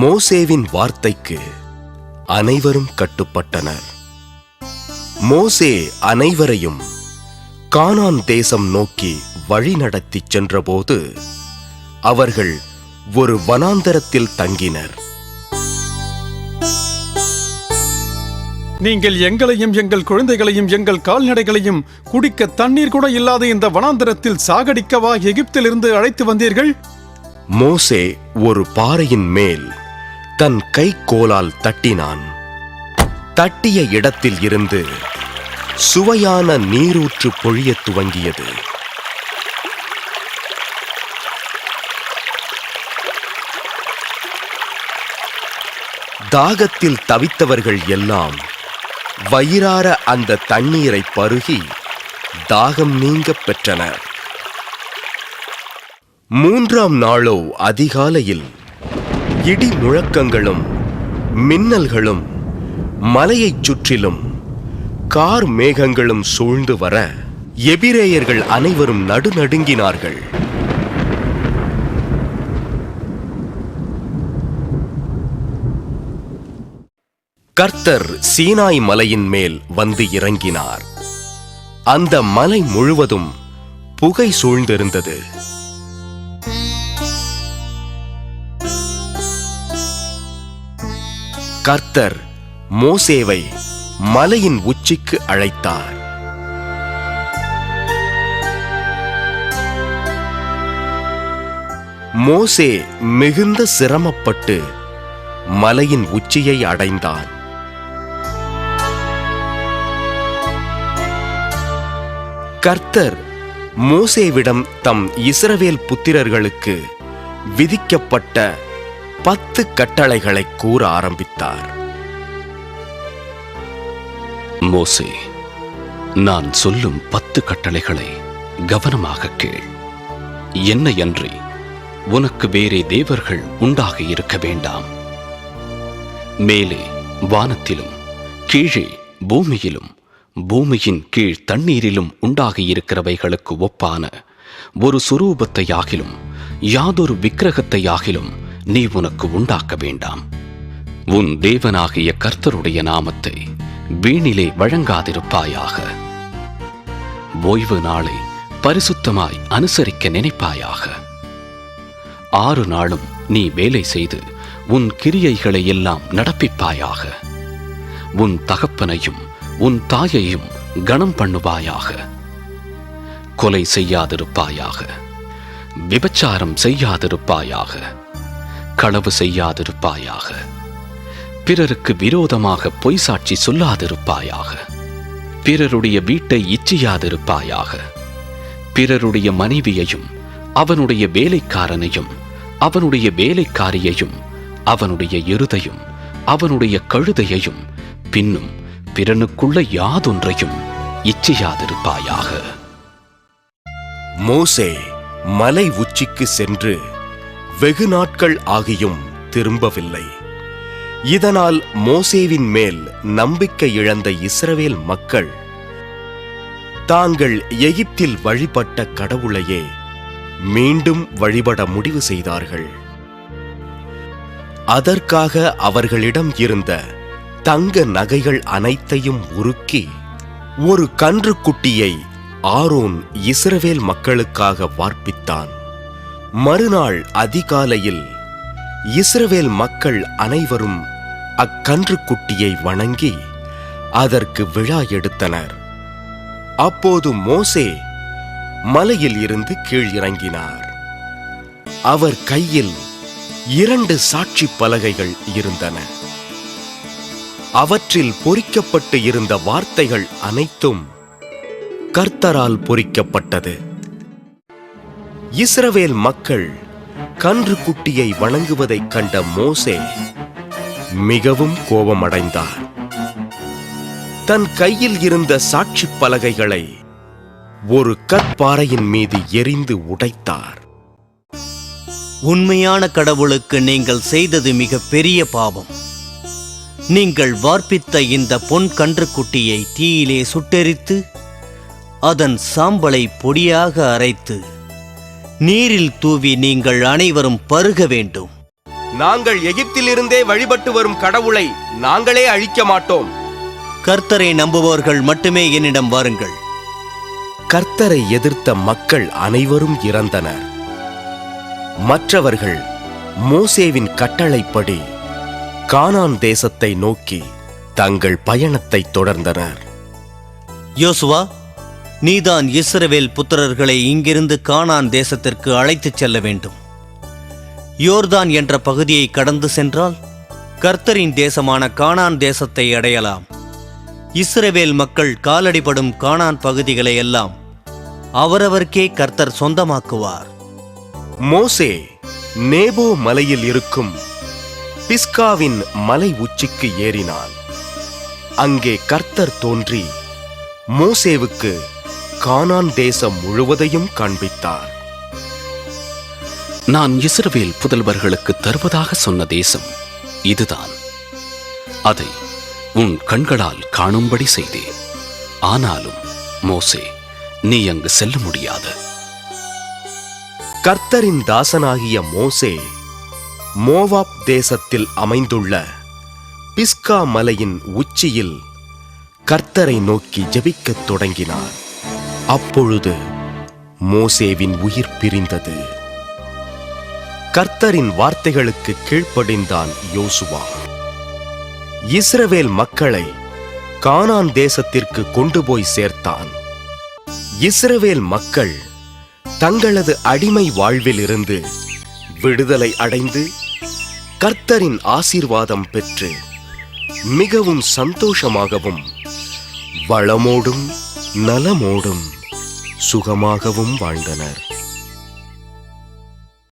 மோசேவின் வார்த்தைக்கு அனைவரும் கட்டுப்பட்டனர் மோசே அனைவரையும் கானான் தேசம் நோக்கி வழிநடத்திச் சென்றபோது அவர்கள் ஒரு வனாந்தரத்தில் தங்கினர். நீங்கள் எங்களையும் எங்கள் குழந்தைகளையும் எங்கள் கால்நடைகளையும் குடிக்க தண்ணீர் கூட இல்லாத இந்த வனாந்தரத்தில் சாகடிக்கவா எகிப்திலிருந்து அழைத்து வந்தீர்கள்? மோசே ஒரு பாறையின் மேல் தன் கைக்கோலால் தட்டினான். தட்டிய இடத்தில் இருந்து சுவையான நீரூற்று பொழியத் துவங்கியது. தாகத்தில் தவித்தவர்கள் எல்லாம் வயிறார அந்த தண்ணீரை பருகி தாகம் நீங்கப் பெற்றனர். மூன்றாம் நாளோ அதிகாலையில் இடி முழக்கங்களும் மின்னல்களும் மலையைச் சுற்றிலும் கார் மேகங்களும் சூழ்ந்து வர எபிரேயர்கள் அனைவரும் நடுநடுங்கினார்கள். கர்த்தர் சீனாய் மலையின் மேல் வந்து இறங்கினார். அந்த மலை முழுவதும் புகை சூழ்ந்திருந்தது. கர்த்தர் மோசேவை மலையின் உச்சிக்கு அழைத்தார். மோசே மிகுந்த சிரமப்பட்டு மலையின் உச்சியை அடைந்தான். கர்த்தர் மோசேவிடம் தம் இஸ்ரவேல் புத்திரர்களுக்கு விதிக்கப்பட்ட பத்து கட்டளைகளை கூற ஆரம்பித்தார். மோசே நான் சொல்லும் பத்து கட்டளைகளை கவனமாக கேள். என்னையன்றி உனக்கு வேறே தேவர்கள் உண்டாக இருக்க வேண்டாம். மேலே வானத்திலும் கீழே பூமியிலும் பூமியின் கீழ் தண்ணீரிலும் உண்டாக இருக்கிறவைகளுக்கு ஒப்பான ஒரு சுரூபத்தையாகிலும் யாதொரு விக்கிரகத்தையாகிலும் நீ உனக்கு உண்டாக்க வேண்டாம். உன் தேவனாகிய கர்த்தருடைய நாமத்தை வீணிலே வழங்காதிருப்பாயாக. ஓய்வு நாளை பரிசுத்தமாய் அனுசரிக்க நினைப்பாயாக. ஆறு நாளும் நீ வேலை செய்து உன் கிரியைகளை எல்லாம் நடப்பிப்பாயாக. உன் தகப்பனையும் உன் தாயையும் கணம் பண்ணுவாயாக. கொலை செய்யாதிருப்பாயாக. விபச்சாரம் செய்யாதிருப்பாயாக. களவு செய்யாதிருப்பாயாக. பிறருக்கு விரோதமாக பொய் சாட்சி சொல்லாதிருப்பாயாக. பிறருடைய வீட்டை இச்சியாதிருப்பாயாக. பிறருடைய மனைவியையும் அவனுடைய வேலைக்காரனையும் அவனுடைய வேலைக்காரியையும் அவனுடைய எருதையும் அவனுடைய கழுதையையும் பின்னும் பிறனுக்குள்ள யாதொன்றையும் இச்சையாதிருப்பாயாக. மோசே மலை உச்சிக்கு சென்று வெகு நாட்கள் ஆகியும் திரும்பவில்லை. இதனால் மோசேவின் மேல் நம்பிக்கை இழந்த இஸ்ரவேல் மக்கள் தாங்கள் எகிப்தில் வழிபட்ட கடவுளையே மீண்டும் வழிபட முடிவு செய்தார்கள். அதற்காக அவர்களிடம் இருந்த தங்க நகைகள் அனைத்தையும் உருக்கி ஒரு கன்றுக்குட்டியை ஆரோன் இஸ்ரவேல் மக்களுக்காக வார்ப்பித்தான். மறுநாள் அதிகாலையில் இஸ்ரவேல் மக்கள் அனைவரும் அக்கன்றுக்குட்டியை வணங்கி அதற்கு விழா எடுத்தனர். அப்போது மோசே மலையில் இருந்து கீழ் இறங்கினார் அவர் கையில் இரண்டு சாட்சி பலகைகள் இருந்தன. அவற்றில் பொறிக்கப்பட்டு இருந்த வார்த்தைகள் அனைத்தும் கர்த்தரால் பொறிக்கப்பட்டது. இஸ்ரவேல் மக்கள் கன்று குட்டியை வணங்குவதைக் கண்ட மோசே மிகவும் கோபமடைந்தார். தன் கையில் இருந்த சாட்சி பலகைகளை ஒரு கற்பாறையின் மீது எரிந்து உடைத்தார். உண்மையான கடவுளுக்கு நீங்கள் செய்தது மிக பெரிய பாவம். நீங்கள் வார்ப்பித்த இந்த பொன் கன்றுக்குட்டியை தீயிலே சுட்டெரித்து அதன் சாம்பலை பொடியாக அரைத்து நீரில் தூவி நீங்கள் அனைவரும் பருக வேண்டும். நாங்கள் எகிப்திலிருந்தே வழிபட்டு வரும் கடவுளை நாங்களே அழிக்க மாட்டோம். கர்த்தரை நம்புபவர்கள் மட்டுமே என்னிடம் வாருங்கள். கர்த்தரை எதிர்த்த மக்கள் அனைவரும் இறந்தனர். மற்றவர்கள் மோசேவின் கட்டளைப்படி கானான் தேசத்தை நோக்கி தங்கள் பயணத்தை தொடர்ந்தனர். யோசுவா நீதான் இஸ்ரவேல் புத்திரர்களை இங்கிருந்து கானான் தேசத்திற்கு அழைத்துச் செல்ல வேண்டும். யோர்தான் என்ற பகுதியை கடந்து சென்றால் கர்த்தரின் தேசமான கானான் தேசத்தை அடையலாம். இஸ்ரவேல் மக்கள் காலடிபடும் கானான் பகுதிகளை எல்லாம் அவரவர்க்கே கர்த்தர் சொந்தமாக்குவார். மோசே நேபோ மலையில் இருக்கும் பிஸ்காவின் மலை உச்சிக்கு ஏறினான். அங்கே கர்த்தர் தோன்றி மோசேவுக்கு கானான் தேசம் முழுவதையும் காண்பித்தார். நான் இஸ்ரவேல் புதல்வர்களுக்கு தருவதாக சொன்ன தேசம் இதுதான். அதை உன் கண்களால் காணும்படி செய்தேன் ஆனாலும் மோசே நீ அங்கு செல்ல முடியாது. கர்த்தரின் தாசனாகிய மோசே மோவாப் தேசத்தில் அமைந்துள்ள பிஸ்கா மலையின் உச்சியில் கர்த்தரை நோக்கி ஜெபிக்கத் தொடங்கினார். அப்பொழுது மோசேவின் உயிர் பிரிந்தது. கர்த்தரின் வார்த்தைகளுக்கு கீழ்ப்படிந்தான் யோசுவா. இஸ்ரவேல் மக்களை கானான் தேசத்திற்கு கொண்டு போய் சேர்த்தான். இஸ்ரவேல் மக்கள் தங்களது அடிமை வாழ்விலிருந்து விடுதலை அடைந்து கர்த்தரின் ஆசீர்வாதம் பெற்று மிகவும் சந்தோஷமாகவும் வளமோடும் நலமோடும் சுகமாகவும் வாழ்ந்தனர்.